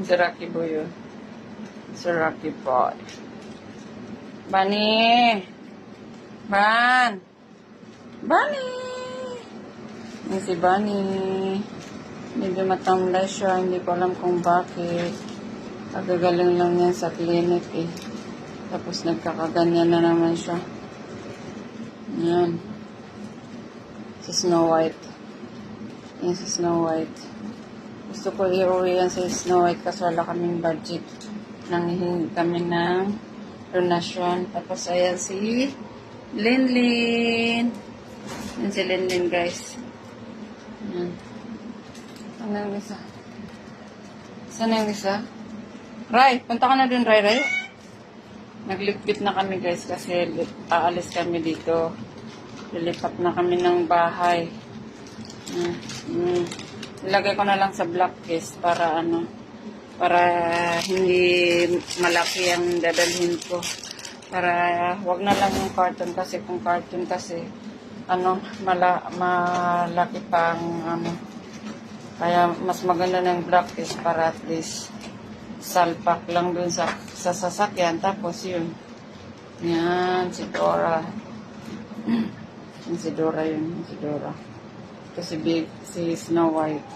Si Rocky Boy yun. Si Rocky Boy. Bunny! Ban! Bunny! Yan si Bunny. Medyo matamlay siya. Hindi ko alam kung bakit. Kagagaling lang yan sa clinic eh. Tapos nagkakaganyan na naman siya. Yan. Si Snow White. Yan si Snow White. Gusto ko i-uwi yan si Snow White kasi wala kaming budget. Nanghihingi kami ng donasyon. Tapos ayan si Linlin. Yan si Linlin guys. Yan. Ano yung isa? Saan yung isa? Ray, punta ka na dun, Ray, Ray. Nagligpit na kami guys kasi li- aalis kami dito. Lilipat na kami ng bahay. Mm. Mm. Ilagay ko na lang sa black case para ano, para hindi malaki ang dadalhin ko. Para wag na lang yung carton kasi kung carton kasi ano, mala, malaki pang ano. Kaya mas maganda ng black case para at least salpak lang dun sa, sa sasakyan. Tapos yun. Yan, si Dora. Si Dora yun. Si Dora. Ito si Big, si Snow White.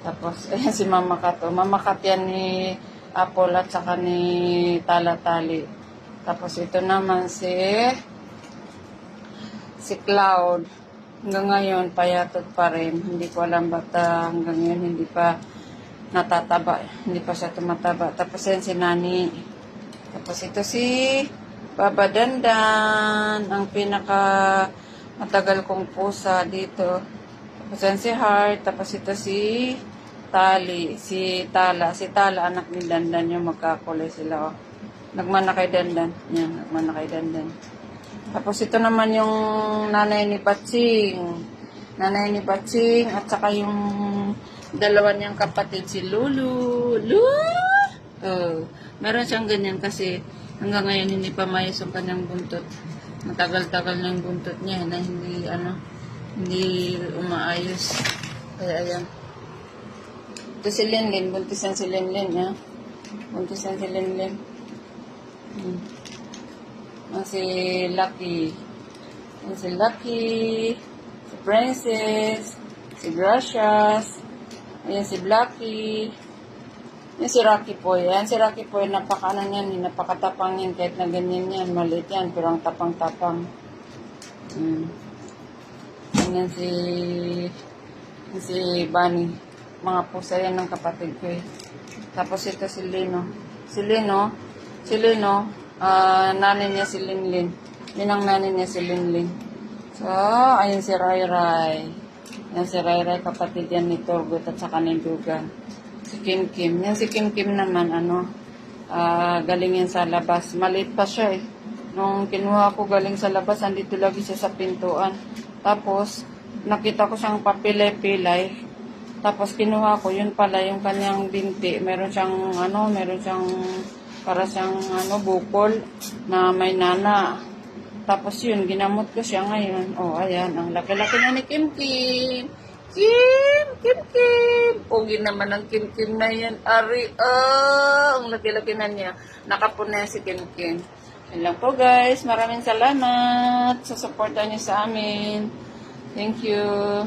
Tapos, ayan si Mama Kat. O, Mama Kat yan ni Apple at saka ni Talatali. Tapos ito naman si si Cloud. Hanggang ngayon, payatot pa rin. Hindi ko alam ba't ah, hanggang ngayon hindi pa natataba. Hindi pa siya tumataba. Tapos yan si Nani. Tapos ito si Baba Dandan. Ang pinaka matagal kong pusa dito. Tapos yan si Heart. Tapos ito si Tali. Si Tala. Si Tala, anak ni Dandan yung magkakulay sila. Oh. Nagmana kay Dandan. Yan, nagmana kay Dandan. Tapos ito naman yung nanay ni Batsing. Nanay ni Batsing at saka yung dalawa niyang kapatid si Lulu. Lulu! Oh, meron siyang ganyan kasi hanggang ngayon hindi pa mayos ang kanyang buntot. Matagal-tagal na yung buntot niya na hindi ano hindi umaayos. Kaya ayan. Ito si Linlin. Buntisan si Linlin, ha? Buntisan si Linlin. Hmm. Ang si Lucky. Ang si Lucky. Si Princess. Si Gracias. Ayan si Blacky. Yan si Rocky po. Yan si Rocky po. Napaka ano yan. eh, Napakatapang yan. Kahit na ganyan yan. Maliit yan. Pero ang tapang-tapang. Hmm. Yan si... si Bunny. Mga pusa yan ng kapatid ko eh. Tapos ito si Lino. Si Lino. Si Lino. ah nanay niya si Linlin. Yun ang nanay niya si Linlin. So, ayun si Rai Rai. Yan si Rai Rai, kapatid yan ni Torgot at saka ni Dugan. Si Kim Kim. Yan si Kim Kim naman, ano, ah galing yan sa labas. Maliit pa siya eh. Nung kinuha ko galing sa labas, andito lagi siya sa pintuan. Tapos, nakita ko siyang papilay-pilay. Tapos kinuha ko, yun pala yung kanyang binti. Meron siyang, ano, meron siyang, para siyang, ano, bukol na may nana. Tapos yun, ginamot ko siya ngayon. Oh, ayan, ang laki-laki na ni Kim Kim. Kim, Kim Kim. Pogi naman ang Kim Kim na yan. Ari, ah, ang laki-laki na niya. Nakapuna si Kim Kim. Yan lang po guys. Maraming salamat sa suporta niyo sa amin. Thank you.